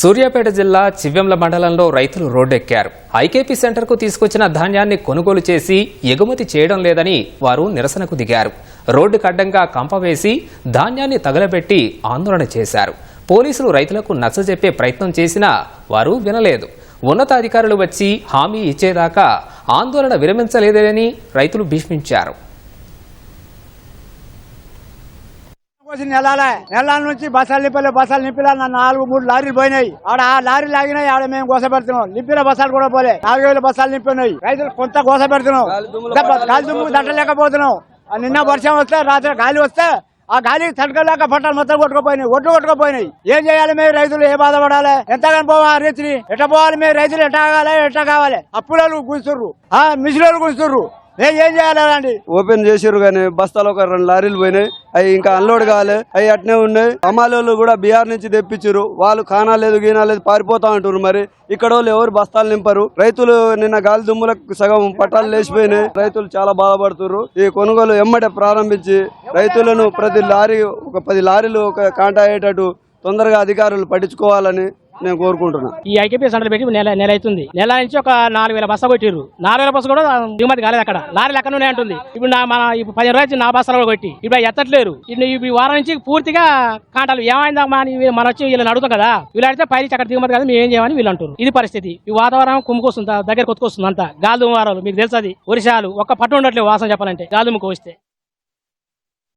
సూర్యాపేట జిల్లా చివ్వెంల మండలంలో రైతులు రోడ్డెక్కారు. ఐకేపీ సెంటర్కు తీసుకొచ్చిన ధాన్యాన్ని కొనుగోలు చేసి ఎగుమతి చేయడం లేదని వారు నిరసనకు దిగారు. రోడ్డుకు అడ్డంగా కంపవేసి ధాన్యాన్ని తగలబెట్టి ఆందోళన చేశారు. పోలీసులు రైతులకు నచ్చజెప్పే ప్రయత్నం చేసినా వారు వినలేదు. ఉన్నతాధికారులు వచ్చి హామీ ఇచ్చేదాకా ఆందోళన విరమించలేదని రైతులు భీష్మించారు. కోసి నెలాలే. నెలాల నుంచి బస్సాలు నింపలే బస్సాలు నింపిలా నా నాలుగు మూడు లారీలు పోయినాయి. ఆడ ఆ లారీ లాగినాయి ఆడ మేము గోస పెడుతున్నాం. నింపిన బస్సాలు కూడా పోలే. నాలుగు వేల బస్సాలు నింపినాయి. రైతులు కొంత గోస పెడుతున్నాం. గాలి దుమ్ము దట్టలేకపోతున్నాం నిన్న వర్షం వస్తే రాత్రి గాలి వస్తే ఆ గాలి తడకలేక పట్టాలు మొత్తం కొట్టుకుపోయినాయి. ఒడ్లు కొట్టుకుపోయినాయి. ఏం చేయాలి మేము రైతులు? ఏ బాధపడాలి ఎంతగానో పోవాలి రీతిని? ఎట్ట పోవాలి మేము? రైతులు ఎట్ట కావాలి? ఎట్ట కావాలి? అప్పులలో గుంచుర్రు ఆ మిషన్లు గుంచుర్రు ఏం చేయాలండి ఓపెన్ చేసిర్రు కానీ బస్తాలు ఒక రెండు లారీలు పోయినాయి. అవి ఇంకా అన్లోడ్ కాలే. అవి అట్నే ఉన్నాయి. అమ్మాలోళ్ళు కూడా బీహార్ నుంచి తెప్పించారు వాళ్ళు కానాలేదు గీనాలేదు పారిపోతా అంటారు మరి. ఇక్కడ వాళ్ళు ఎవరు బస్తాలు నింపరు. రైతులు నిన్న గాలి దుమ్ములకు సగం పట్టాలు లేచిపోయినాయి. రైతులు చాలా బాధపడుతున్నారు ఈ కొనుగోలు ఎమ్మటే ప్రారంభించి రైతులను ప్రతి లారీ ఒక పది లారీలు ఒక కాంటా అయ్యేటట్టు తొందరగా అధికారులు పట్టించుకోవాలని నేను కోరుకుంటున్నా. ఈ ఐకేపీ సెంటర్ పెట్టి నెల నెల అవుతుంది. నెల నుంచి ఒక నాలుగు వేల బస్తా కొట్టిరు నాలుగు వేల బస్సు కూడా దిగుమతి కాలేదు అక్కడ. లారీలు అక్కడ ఉంటుంది ఇప్పుడు నా మన ఇప్పుడు పదిహేను రోజులు నా బస్తాలు కూడా కొట్టి. ఇప్పుడు ఎత్తట్లేరు. ఇప్పుడు ఈ వారం నుంచి పూర్తిగా కాంటాలు ఏమైందమ్మా మన మనం వచ్చి వీళ్ళని అడుగుతాం కదా. వీళ్ళు అడిగితే పై అక్కడ దిగుమతి కాదు మేము ఏం చేయమని వీళ్ళు అంటారు ఇది పరిస్థితి. ఈ వాతావరణం కుమ్ముకొస్తుంది దగ్గర కొట్టుకొస్తుంది అంతా. గాలి దుమ్మవారాలు మీకు తెలుసు అది. వర్షాలు ఒక్క పట్టు ఉండట్లేదు వాసన చెప్పాలంటే. గాలి దుమ్ముకు వస్తే.